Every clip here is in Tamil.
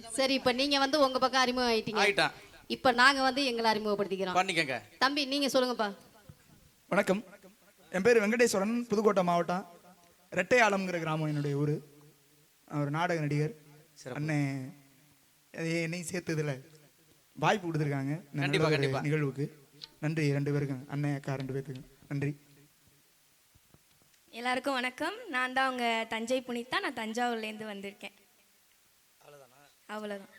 சரி இப்ப நீங்க வந்து உங்க பக்கம் அறிமுகம் ஆயிட்டீங்க ஆயிட்டான். இப்ப நாங்க வந்து எங்களை அறிமுகப்படுத்திக்கிறோம். பண்ணிக்கங்க. தம்பி நீங்க சொல்லுங்கப்பா. வணக்கம். என் பேர் வெங்கடேஸ்வரன் புதுக்கோட்டை மாவட்டம் ரெட்டையாளம்ங்கிற கிராமம் என்னுடைய ஊர். ஒரு நாடக நடிகர். அண்ணன் அது என்னையும் சேர்த்ததுல வாய்ப்பு கொடுத்துருக்காங்க. இந்த நல்ல கண்டிப்பா, ஒரு கண்டிப்பா. நிகழ்வுக்கு. நன்றி ரெண்டு பேருக்கும். அண்ணன் அக்கா ரெண்டு பேர்த்துக்கு நன்றி. எல்லாருக்கும் வணக்கம். நான் தான் உங்க தஞ்சை புனிதா. நான் தஞ்சாவூர்லேருந்து வந்திருக்கேன். அவ்வளோதான்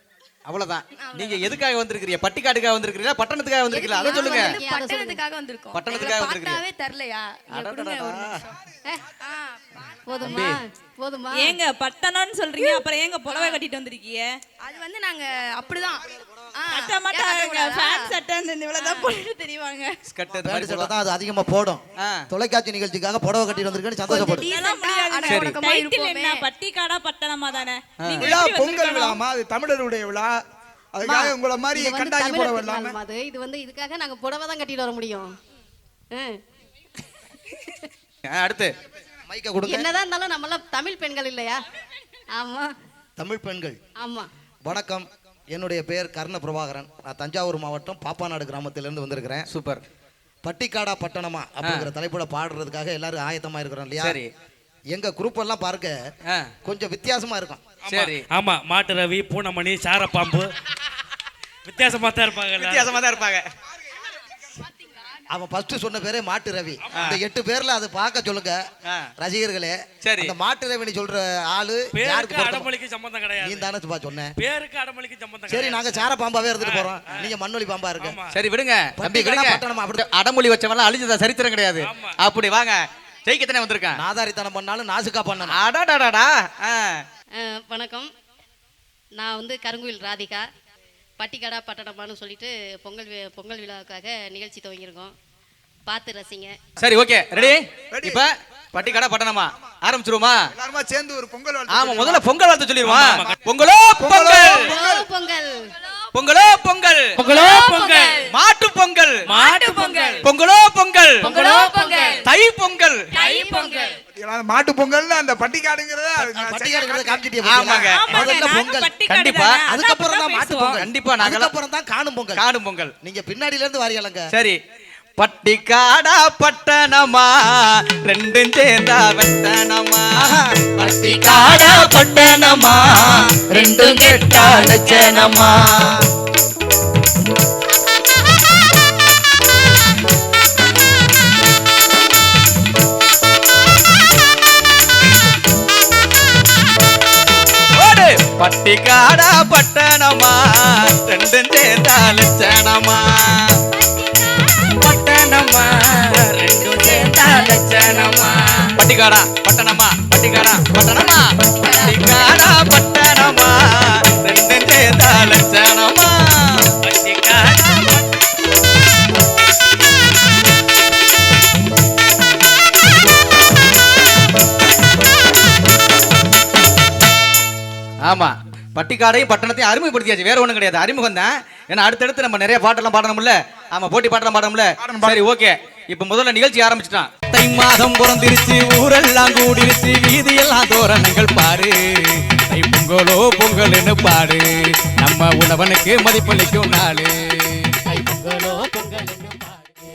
அவ்வளவுதான். நீங்க எதுக்காக வந்திருக்கிறீங்க? பட்டிக்காட்டுக்காக வந்திருக்கிறீங்களா? பட்டணத்துக்காக வந்திருக்கீங்களா அதை சொல்லுங்க. பட்டணத்துக்காக வந்திருக்கோம்? பட்டணத்துக்காக வந்திருக்கீங்க. தரலையா? போதுமா போதுமா? ஏங்க பட்டணம்னு சொல்றீங்க. அப்புறம் ஏங்க புடவை கட்டிட்டு வந்திருக்கீங்க? அது வந்து நாங்க அப்படிதான்? ஃபேன் சட்டை இந்த இவ்வளவுதான் போட்டு தெரியுவாங்க. ஸ்கர்ட் மாதிரி சட்டை போடுவா. தான் அது அதிகமா போடும். தொலைக்காட்சி நிகழ்ச்சிக்காக புடவை கட்டிட்டு வந்திருக்கேன்னு சந்தோஷப்படு decent இதெல்லாம் ஆ, முடியாது. அடக்க ஒடுக்கமா டைட்டில் இருப்போமே. என்ன? பட்டிக்காடா பட்டணமா தானே? பொங்கல்? விழாமா? அது தமிழருடைய விழா. அதுக்காக உங்களை மாதிரி தமிழர் போட இல்லாம அது இது வந்து இதுக்காக நாங்க புடவை தான் கட்டிட்டு வர முடியும். அடுத்து. மைக்க கொடுங்க. என்னதான் இருந்தாலும் நம்ம எல்லாம் தமிழ் பெண்கள் இல்லையா? ஆமா. தமிழ் பெண்கள். ஆமா. வணக்கம். என்னுடைய பெயர் கர்ண பிரபாகரன் நான் தஞ்சாவூர் மாவட்டம் பாப்பாநாடு கிராமத்திலிருந்து வந்திருக்கிறேன். சூப்பர். பட்டிக்காடா பட்டணமா அப்படிங்கிற தலைப்புல பாடுறதுக்காக எல்லாரும் ஆயத்தமா இருக்கிறோம் இல்லையா? சரி. எங்க குரூப் எல்லாம் பார்க்க ஆ, கொஞ்சம் வித்தியாசமா இருக்கும். சரி. ஆமா மாட்டு ரவி பூனைமணி சாரப்பாம்பு. வித்தியாசமா தான் இருப்பாங்க. வித்தியாசமா தான் இருப்பாங்க. அவன் ஃபர்ஸ்ட் சொன்ன பேரே மாட்டு ரவி. இந்த எட்டு பேர்ல அதை பார்க்க சொல்லுங்க. ரசிகர்களே. சரி. அந்த மாட்டு ரவின்னு சொல்ற ஆளு யாருக்கு அடமொழிக்கு சம்பந்தம் நீ கிடையாது தானே சும்மா சொன்ன. பேருக்கு அடமொழிக்கு சம்பந்தம் சரி நாங்க சார பாம்பாவே இருந்துட்டு போறோம். நீங்க மண்ணொலி பாம்பா இருக்கு. சரி விடுங்க. தம்பி விடுங்க. பட்டணமா? அப்படி அடமொழி வச்சவன்லாம் அழிஞ்சதா சரித்திரம் கிடையாது. அப்படி வாங்க. ஜெயிக்கத்தானே வந்திருக்கான். நாதாரித்தனம் பண்ணாலும் நாசுக்கா பண்ணணும். அடாடாடாடா வணக்கம். நான் வந்து கருங்குயில் ராதிகா. பட்டிக்காடா பட்டணமான்னு சொல்லிட்டு பொங்கல் வி- பொங்கல் விழாவுக்காக நிகழ்ச்சி துவங்கியிருக்கோம். பார்த்து ரசிங்க. சரி ஓகே. Ready Ready. இப்ப பட்டிக்காடா பட்டணமா? ஆரம்பிச்சிருவோமா? எல்லாருமா சேர்ந்து ஒரு பொங்கல் ஆமா. முதல்ல பொங்கல் வாழ்த்து சொல்லிடுவோம்? பொங்கலோ! பொங்கல். பொங்கலோ. பொங்கல் பொங்கலோ. பொங்கல் பொங்கலோ. மாட்டு பொங்கல். மாட்டு பொங்கல். பொங்கலோ பொங்கல். பொங்கலோ பொங்கல். தை பொங்கல். தை பொங்கல். மாட்டு பொங்கல்னு அந்த பட்டிக்காடுங்கிறத பட்டிக்காடுங்கிறத காமிச்சிட்டே ஆமாங்க. ஆமாங்க. முதல்ல நாங்க பொங்கல். கண்டிப்பா. அதுக்கப்புறம் தான் மாட்டு. பொங்கல். கண்டிப்பா தான் காணும் பொங்கல். காணும் பொங்கல். நீங்க பின்னாடில இருந்து வாரியலங்க சரி. பட்டிக்காடா பட்டணமா? ரெண்டும் சேர்ந்தா வெட்டணமா? பட்டிக்காடா பட்டணமா? ரெண்டும் கெட்டா லட்சணமா? ஓடு. பட்டிக்காடா பட்டணமா? ரெண்டும் சேர்ந்தா லட்சணமா? ரெண்டும் சேர்ந்தா லட்சணமா பட்டிக்காடா பட்டணமா பட்டிக்காடா பட்டணமா பட்டணமா ரெண்டும் சேர்ந்தா லட்சணமா ஆமா பட்டிக்காடையும் பட்டணத்தையும் அறிமுகப்படுத்தியாச்சு. வேற ஒண்ணும் கிடையாது. அறிமுகம் தான் ஏன்னா அடுத்தடுத்து நம்ம நிறைய பாட்டெல்லாம் பாடணும்ல. ஆமா போட்டி பாட்டெல்லாம் பாடணும்ல சரி ஓகே. இப்ப முதல்ல நிகழ்ச்சி ஆரம்பிச்சிட்டான். தை மாதம் பிறந்திருச்சு ஊரெல்லாம் கூடிருச்சு வீதியெல்லாம் தோரணங்கள் பாரு தை பொங்கலோ பொங்கல்னு பாடு. நம்ம உழவனுக்கு மதிப்பளிக்கும் நாளு.